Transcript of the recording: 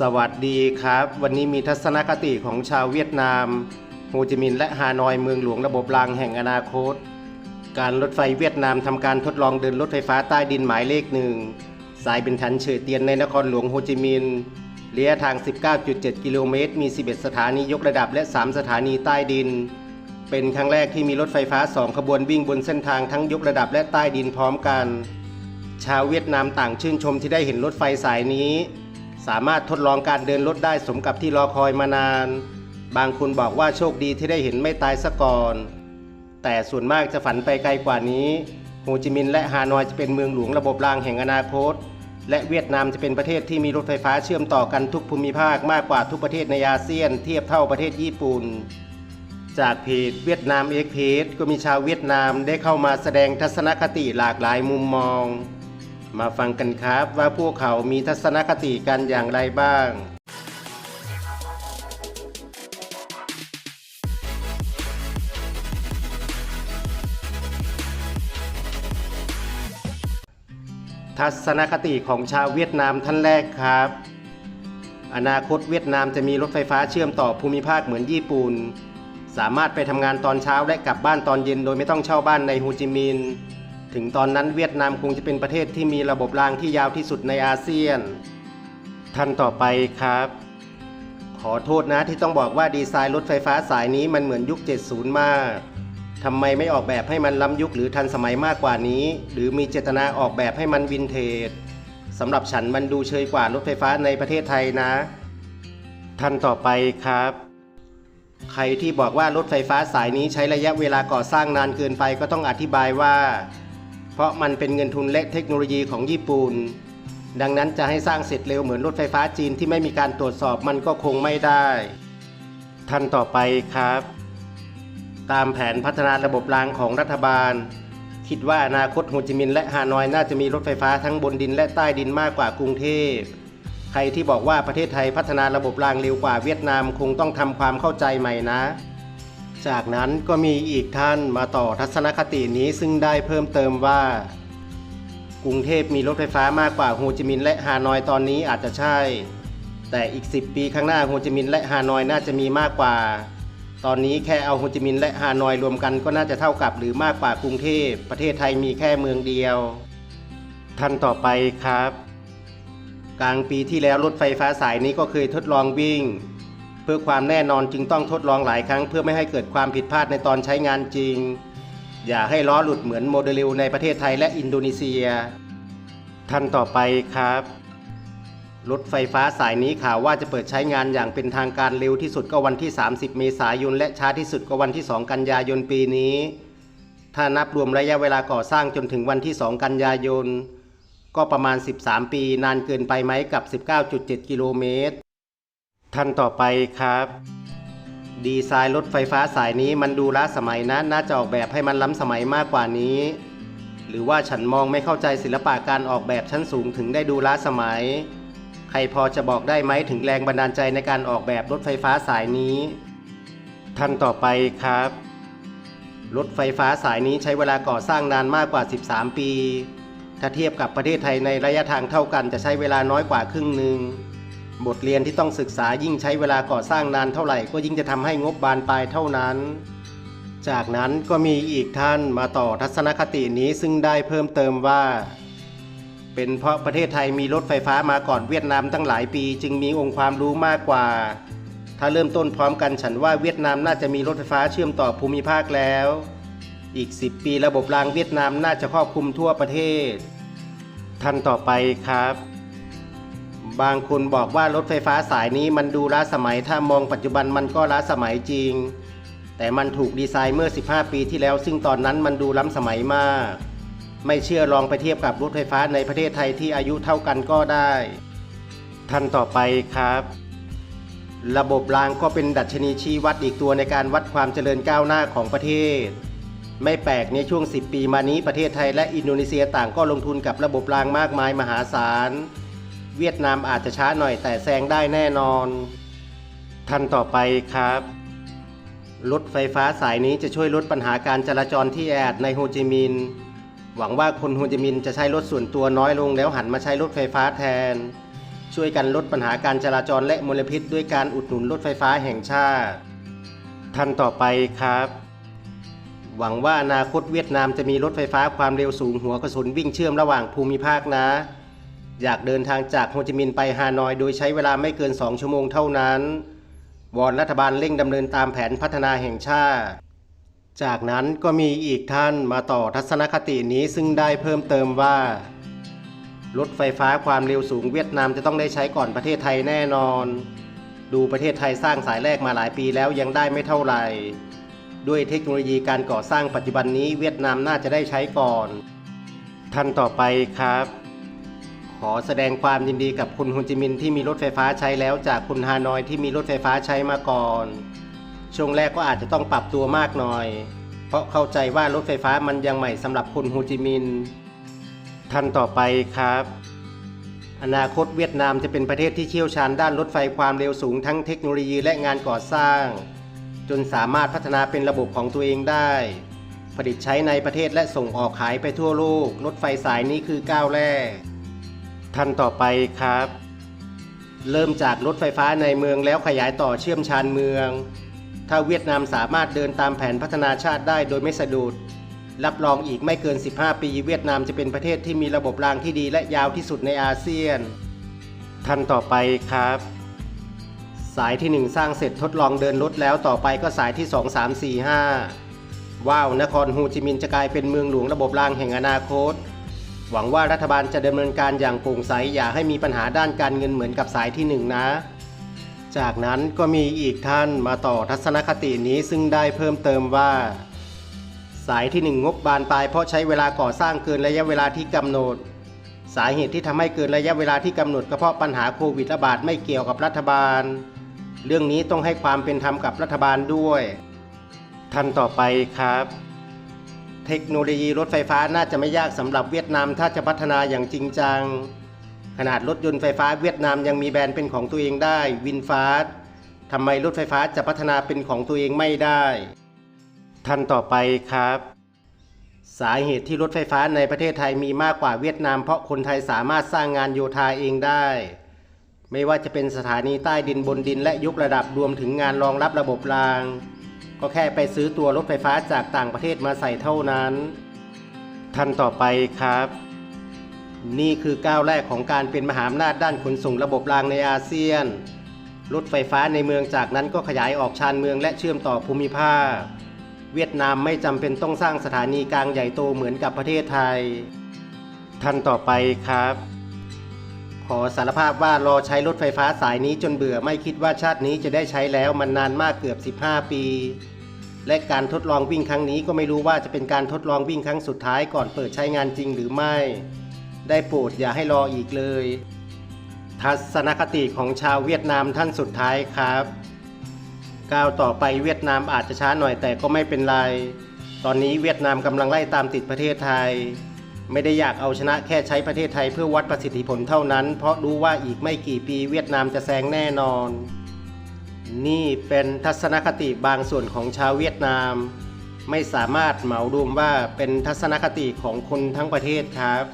สวัสดีครับ วันนี้มีทัศนคติของชาวเวียดนามโฮจิมินห์และฮานอยเมืองหลวงระบบรางแห่งอนาคต การรถไฟเวียดนามทำการทดลองเดินรถไฟฟ้าใต้ดินหมายเลขหนึ่งสายเป็นทันเฉยเตียนในนครหลวงโฮจิมินห์ระยะทาง 19.7 กิโลเมตร มี 11 สถานียกระดับและ 3 สถานีใต้ดิน เป็นครั้งแรกที่มีรถไฟฟ้า 2 ขบวนวิ่งบนเส้นทางทั้งยกระดับและใต้ดินพร้อมกัน ชาวเวียดนามต่างชื่นชมที่ได้เห็นรถไฟสายนี้ สามารถทดลองการเดินรถได้สมกับที่รอคอยมานาน บางคนบอกว่าโชคดีที่ได้เห็นไม่ตายซะก่อน แต่ส่วนมากจะฝันไปไกลกว่านี้โฮจิมินห์และฮานอยจะเป็นเมืองหลวงระบบรางแห่งอนาคต และเวียดนามจะเป็นประเทศที่มีรถไฟฟ้าเชื่อมต่อกันทุกภูมิภาคมากกว่าทุกประเทศในอาเซียน เทียบเท่าประเทศญี่ปุ่น จากเพจเวียดนามเอ็กเพจก็มีชาวเวียดนามได้เข้ามาแสดงทัศนคติหลากหลายมุมมอง มาฟังกันครับว่าพวกเขามีทัศนคติกันอย่างไรบ้างทัศนคติของชาวเวียดนามท่านแรกครับ อนาคตเวียดนามจะมีรถไฟฟ้าเชื่อมต่อภูมิภาคเหมือนญี่ปุ่น สามารถไปทำงานตอนเช้าและกลับบ้านตอนเย็นโดยไม่ต้องเช่าบ้านในโฮจิมินห์ ถึงตอนนั้นเวียดนามคงจะเป็นประเทศที่มีระบบรางที่ยาวที่สุดในอาเซียน ท่านต่อไปครับ ขอโทษนะที่ต้องบอกว่าดีไซน์รถไฟฟ้าสายนี้มันเหมือนยุค 70 มากทำไมไม่ออกแบบให้มันล้ำยุคหรือทันสมัยมากกว่านี้ หรือมีเจตนาออกแบบให้มันวินเทจสำหรับฉันมันดูเชยกว่ารถไฟฟ้าในประเทศไทยนะ ท่านต่อไปครับ ใครที่บอกว่ารถไฟฟ้าสายนี้ใช้ระยะเวลาก่อสร้างนานเกินไปก็ต้องอธิบายว่า เพราะมันเป็นเงินทุนและเทคโนโลยีของญี่ปุ่น ดังนั้นจะให้สร้างเสร็จเร็วเหมือนรถไฟฟ้าจีนที่ไม่มีการตรวจสอบมันก็คงไม่ได้ ท่านต่อไปครับ ตามแผนพัฒนาระบบรางของรัฐบาล คิดว่าอนาคตโฮจิมินห์และฮานอยน่าจะมีรถไฟฟ้าทั้งบนดินและใต้ดินมากกว่ากรุงเทพใครที่บอกว่าประเทศไทยพัฒนาระบบรางเร็วกว่าเวียดนามคงต้องทำความเข้าใจใหม่นะ จากนั้นก็มีอีกท่านมาต่อทัศนคตินี้ซึ่งได้เพิ่มเติมว่า กรุงเทพมีรถไฟฟ้ามากกว่าโฮจิมินห์และฮานอยตอนนี้อาจจะใช่ แต่อีก 10 ปีข้างหน้าโฮจิมินห์และฮานอยน่าจะมีมากกว่า ตอนนี้แค่เอาโฮจิมินห์และฮานอยรวมกันก็น่าจะเท่ากับหรือมากกว่ากรุงเทพประเทศไทยมีแค่เมืองเดียว ท่านต่อไปครับ กลางปีที่แล้วรถไฟฟ้าสายนี้ก็เคยทดลองวิ่ง เพื่อความแน่นอนจึงต้องทดลองหลายครั้ง เพื่อไม่ให้เกิดความผิดพลาดในตอนใช้งานจริง อย่าให้ล้อหลุดเหมือนโมเดลในประเทศไทยและอินโดนีเซียท่านต่อไปครับ รถไฟฟ้าสายนี้ข่าวว่าจะเปิดใช้งานอย่างเป็นทางการเร็วที่สุดก็วันที่ 30 เมษายน และช้าที่สุดก็วันที่ 2 กันยายนปีนี้ ถ้านับรวมระยะเวลาก่อสร้างจนถึงวันที่ 2 กันยายน ก็ประมาณ 13 ปีนานเกินไปไหมกับ 19.7 กิโลเมตร ท่านต่อไปครับ ดีไซน์รถไฟฟ้าสายนี้มันดูล้าสมัยนะ น่าจะออกแบบให้มันล้ำสมัยมากกว่านี้ หรือว่าฉันมองไม่เข้าใจศิลปะการออกแบบชั้นสูงถึงได้ดูล้าสมัย ใครพอจะบอกได้ไหมถึงแรงบันดาลใจในการออกแบบรถไฟฟ้าสายนี้ ท่านต่อไปครับ รถไฟฟ้าสายนี้ใช้เวลาก่อสร้างนานมากกว่า 13 ปี ถ้าเทียบกับประเทศไทยในระยะทางเท่ากันจะใช้เวลาน้อยกว่าครึ่งหนึ่ง บทเรียนที่ต้องศึกษายิ่งใช้เวลาก่อสร้างนานเท่าไหร่ ก็ยิ่งจะทำให้งบบานปลายเท่านั้น จากนั้นก็มีอีกท่านมาต่อทัศนคตินี้ซึ่งได้เพิ่มเติมว่า เป็นเพราะประเทศไทยมีรถไฟฟ้ามาก่อนเวียดนามตั้งหลายปี จึงมีองค์ความรู้มากกว่า ถ้าเริ่มต้นพร้อมกันฉันว่าเวียดนามน่าจะมีรถไฟฟ้าเชื่อมต่อภูมิภาคแล้ว อีก 10 ปีระบบรางเวียดนามน่าจะครอบคลุมทั่วประเทศท่านต่อไปครับ บางคนบอกว่ารถไฟฟ้าสายนี้มันดูล้าสมัย ถ้ามองปัจจุบันมันก็ล้าสมัยจริง แต่มันถูกดีไซน์เมื่อ 15 ปีที่แล้ว ซึ่งตอนนั้นมันดูล้ำสมัยมาก ไม่เชื่อลองไปเทียบกับรถไฟฟ้าในประเทศไทยที่อายุเท่ากันก็ได้ท่านต่อไปครับ ระบบรางก็เป็นดัชนีชี้วัดอีกตัวในการวัดความเจริญก้าวหน้าของประเทศ ไม่แปลกในช่วง 10 ปีมานี้ประเทศไทยและอินโดนีเซียต่างก็ลงทุนกับระบบรางมากมายมหาศาล เวียดนามอาจจะช้าหน่อยแต่แซงได้แน่นอนท่านต่อไปครับ รถไฟฟ้าสายนี้จะช่วยลดปัญหาการจราจรที่แออัดในโฮจิมินห์หวังว่าคนโฮจิมินห์จะใช้รถส่วนตัวน้อยลงแล้วหันมาใช้รถไฟฟ้าแทน ช่วยกันลดปัญหาการจราจรและมลพิษด้วยการอุดหนุนรถไฟฟ้าแห่งชาติท่านต่อไปครับ หวังว่าอนาคตเวียดนามจะมีรถไฟฟ้าความเร็วสูงหัวกระสุนวิ่งเชื่อมระหว่างภูมิภาคนะ อยากเดินทางจากโฮจิมินห์ไปฮานอย โดยใช้เวลาไม่เกิน 2 ชั่วโมงเท่านั้น วอนรัฐบาลเร่งดำเนินตามแผนพัฒนาแห่งชาติ จากนั้นก็มีอีกท่านมาต่อทัศนคตินี้ซึ่งได้เพิ่มเติมว่า รถไฟฟ้าความเร็วสูงเวียดนามจะต้องได้ใช้ก่อนประเทศไทยแน่นอน ดูประเทศไทยสร้างสายแรกมาหลายปีแล้วยังได้ไม่เท่าไหร่ ด้วยเทคโนโลยีการก่อสร้างปัจจุบันนี้เวียดนามน่าจะได้ใช้ก่อน ท่านต่อไปครับ อแสดงความยินดีกับคุณฮุนจิมินที่มีรถไฟฟ้าใช้แล้วจากคุณฮานอยที่มีรถไฟฟ้าใช้มาก่อน ช่วงแรกก็อาจจะต้องปรับตัวมากหน่อย เพราะเข้าใจว่ารถไฟฟ้ามันยังใหม่สำหรับคุณโฮจิมินท่านต่อไปครับ อนาคตเวียดนามจะเป็นประเทศที่เชี่ยวชาญด้านรถไฟความเร็วสูงทั้งเทคโนโลยีและงานก่อสร้าง จนสามารถพัฒนาเป็นระบบของตัวเองได้ ผลิตใช้ในประเทศและส่งออกขายไปทั่วโลก รถไฟสายนี้คือก้าวแรก ท่านต่อไปครับ เริ่มจากรถไฟฟ้าในเมืองแล้วขยายต่อเชื่อมชานเมือง ถ้าเวียดนามสามารถเดินตามแผนพัฒนาชาติได้โดยไม่สะดุด รับรองอีกไม่เกิน 15 ปี เวียดนามจะเป็นประเทศที่มีระบบรางที่ดีและยาวที่สุดในอาเซียน ท่านต่อไปครับ สายที่ 1 สร้างเสร็จทดลองเดินรถแล้วต่อไปก็สายที่ 2 3 4 5ว้าว นครโฮจิมินห์จะกลายเป็นเมืองหลวงระบบรางแห่งอนาคต หวังว่ารัฐบาลจะดำเนินการอย่างโปร่งใสอย่าให้มีปัญหาด้านการเงินเหมือนกับสายที่ 1 นะ จากนั้นก็มีอีกท่านมาต่อทัศนคตินี้ซึ่งได้เพิ่มเติมว่า สายที่ 1 งบบานปลายเพราะใช้เวลาก่อสร้างเกินระยะเวลาที่กำหนด สาเหตุที่ทำให้เกินระยะเวลาที่กำหนดก็เพราะปัญหาโควิดระบาดไม่เกี่ยวกับรัฐบาล เรื่องนี้ต้องให้ความเป็นธรรมกับรัฐบาลด้วยท่านต่อไปครับ เทคโนโลยีรถไฟฟ้าน่าจะไม่ยากสำหรับเวียดนามถ้าจะพัฒนาอย่างจริงจัง ขนาดรถยนต์ไฟฟ้าเวียดนามยังมีแบรนด์เป็นของตัวเองได้วินฟาสทำไมรถไฟฟ้าจะพัฒนาเป็นของตัวเองไม่ได้ ท่านต่อไปครับ สาเหตุที่รถไฟฟ้าในประเทศไทยมีมากกว่าเวียดนาม เพราะคนไทยสามารถสร้างงานโยธาเองได้ ไม่ว่าจะเป็นสถานีใต้ดินบนดินและยกระดับรวมถึงงานรองรับระบบราง ก็แค่ไปซื้อตัวรถไฟฟ้าจากต่างประเทศมาใส่เท่านั้นท่านต่อไปครับ นี่คือก้าวแรกของการเป็นมหาอำนาจด้านขนส่งระบบรางในอาเซียน รถไฟฟ้าในเมืองจากนั้นก็ขยายออกชานเมืองและเชื่อมต่อภูมิภาค เวียดนามไม่จำเป็นต้องสร้างสถานีกลางใหญ่โตเหมือนกับประเทศไทยท่านต่อไปครับขอสารภาพว่ารอใช้รถไฟฟ้าสายนี้จนเบื่อไม่คิดว่าชาตินี้จะได้ใช้แล้วมันนานมากเกือบ 15 ปี และการทดลองวิ่งครั้งนี้ก็ไม่รู้ว่าจะเป็นการทดลองวิ่งครั้งสุดท้ายก่อนเปิดใช้งานจริงหรือไม่ ได้โปรดอย่าให้รออีกเลย ทัศนคติของชาวเวียดนามท่านสุดท้ายครับก้าวต่อไปเวียดนามอาจจะช้าหน่อยแต่ก็ไม่เป็นไร ตอนนี้เวียดนามกำลังไล่ตามติดประเทศไทย ไม่ได้อยากเอาชนะแค่ใช้ประเทศไทยเพื่อวัดประสิทธิผลเท่านั้น เพราะรู้ว่าอีกไม่กี่ปีเวียดนามจะแซงแน่นอน นี่เป็นทัศนคติบางส่วนของชาวเวียดนาม ไม่สามารถเหมารวมว่าเป็นทัศนคติของคนทั้งประเทศครับ